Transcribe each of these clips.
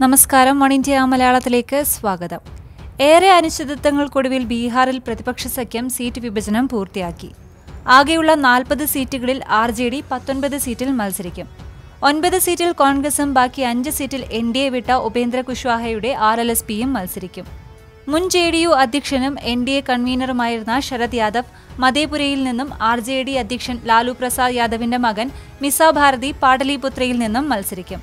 നമസ്കാരം one India മലയാളത്തിലേക്ക് സ്വാഗതം. ഏറെ അനിശ്ചിതത്വങ്ങൾക്കൊടുവിൽ ബീഹാറിൽ പ്രതിപക്ഷ സഖ്യം സീറ്റ് വിഭജനം പൂർത്തിയാക്കി. ആകെയുള്ള നാൽപ്പത് സീറ്റുകളിൽ ആർ ജെ ഡി പത്തൊൻപത് സീറ്റിൽ മത്സരിക്കും. ഒൻപത് സീറ്റിൽ കോൺഗ്രസും ബാക്കി അഞ്ച് സീറ്റിൽ എൻ ഡി എ വിട്ട ഉപേന്ദ്ര കുശ്വാഹയുടെ ആർ എൽ എസ് പിയും മത്സരിക്കും. മുൻ ജെ ഡി യു അധ്യക്ഷനും എൻ ഡി എ കൺവീനറുമായിരുന്ന ശരത് യാദവ് മധേപുരയിൽ നിന്നും ആർ ജെ ഡി അധ്യക്ഷൻ ലാലു പ്രസാദ് യാദവിന്റെ മകൻ മിസാ ഭാരതി പാടലിപുത്രയിൽ നിന്നും മത്സരിക്കും.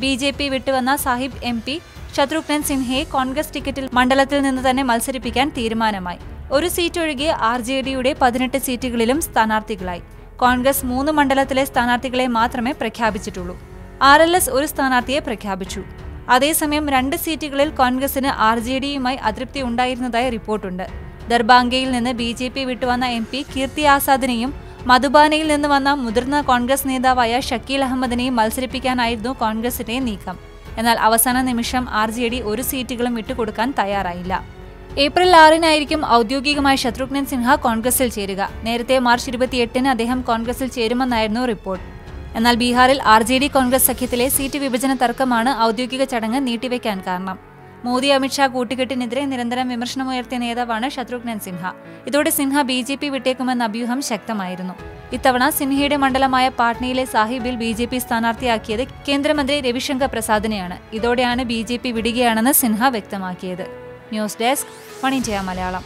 ബി ജെ പി വിട്ടുവന്ന സാഹിബ് എം പി ശത്രുഘ്നൻ സിൻഹയെ കോൺഗ്രസ് ടിക്കറ്റിൽ മണ്ഡലത്തിൽ നിന്ന് തന്നെ മത്സരിപ്പിക്കാൻ തീരുമാനമായി. ഒരു സീറ്റ് ഒഴികെ ആർ ജെ ഡിയുടെ പതിനെട്ട് സീറ്റുകളിലും സ്ഥാനാർത്ഥികളായി. കോൺഗ്രസ് മൂന്ന് മണ്ഡലത്തിലെ സ്ഥാനാർത്ഥികളെ മാത്രമേ പ്രഖ്യാപിച്ചിട്ടുള്ളൂ. ആർ എൽ എസ് ഒരു സ്ഥാനാർത്ഥിയെ പ്രഖ്യാപിച്ചു. അതേസമയം രണ്ട് സീറ്റുകളിൽ കോൺഗ്രസിന് ആർ ജെ ഡിയുമായി അതൃപ്തി ഉണ്ടായിരുന്നതായി റിപ്പോർട്ടുണ്ട്. ദർബാംഗയിൽ നിന്ന് ബി ജെ പി വിട്ടുവന്ന എം പി കീർത്തി ആസാദിനെയും മധുബാനയിൽ നിന്ന് വന്ന മുതിർന്ന കോൺഗ്രസ് നേതാവായ ഷക്കീൽ അഹമ്മദിനെ മത്സരിപ്പിക്കാനായിരുന്നു കോൺഗ്രസിന്റെ നീക്കം. എന്നാൽ അവസാന നിമിഷം ആർ ജെ ഡി ഒരു സീറ്റുകളും വിട്ടുകൊടുക്കാൻ തയ്യാറായില്ല. ഏപ്രിൽ ആറിനായിരിക്കും ഔദ്യോഗികമായി ശത്രുഘ്നൻ സിൻഹ കോൺഗ്രസിൽ ചേരുക. നേരത്തെ മാർച്ച് ഇരുപത്തിയെട്ടിന് അദ്ദേഹം കോൺഗ്രസിൽ ചേരുമെന്നായിരുന്നു റിപ്പോർട്ട്. എന്നാൽ ബീഹാറിൽ ആർ കോൺഗ്രസ് സഖ്യത്തിലെ സീറ്റ് വിഭജന തർക്കമാണ് ഔദ്യോഗിക ചടങ്ങ് നീട്ടിവെക്കാൻ കാരണം. മോദി അമിത്ഷാ കൂട്ടുകെട്ടിനെതിരെ നിരന്തരം വിമർശനമുയർത്തിയ നേതാവാണ് ശത്രുഘ്നൻ സിൻഹ. ഇതോടെ സിൻഹ ബി ജെ പി വിട്ടേക്കുമെന്ന അഭ്യൂഹം ശക്തമായിരുന്നു. ഇത്തവണ സിൻഹയുടെ മണ്ഡലമായ പാട്നയിലെ സാഹിബിൽ ബി ജെ പി സ്ഥാനാർത്ഥിയാക്കിയത് കേന്ദ്രമന്ത്രി രവിശങ്കർ പ്രസാദിനെയാണ്. ഇതോടെയാണ് ബി ജെ പി വിടുകയാണെന്ന് സിൻഹ വ്യക്തമാക്കിയത്. News desk one Malayalam.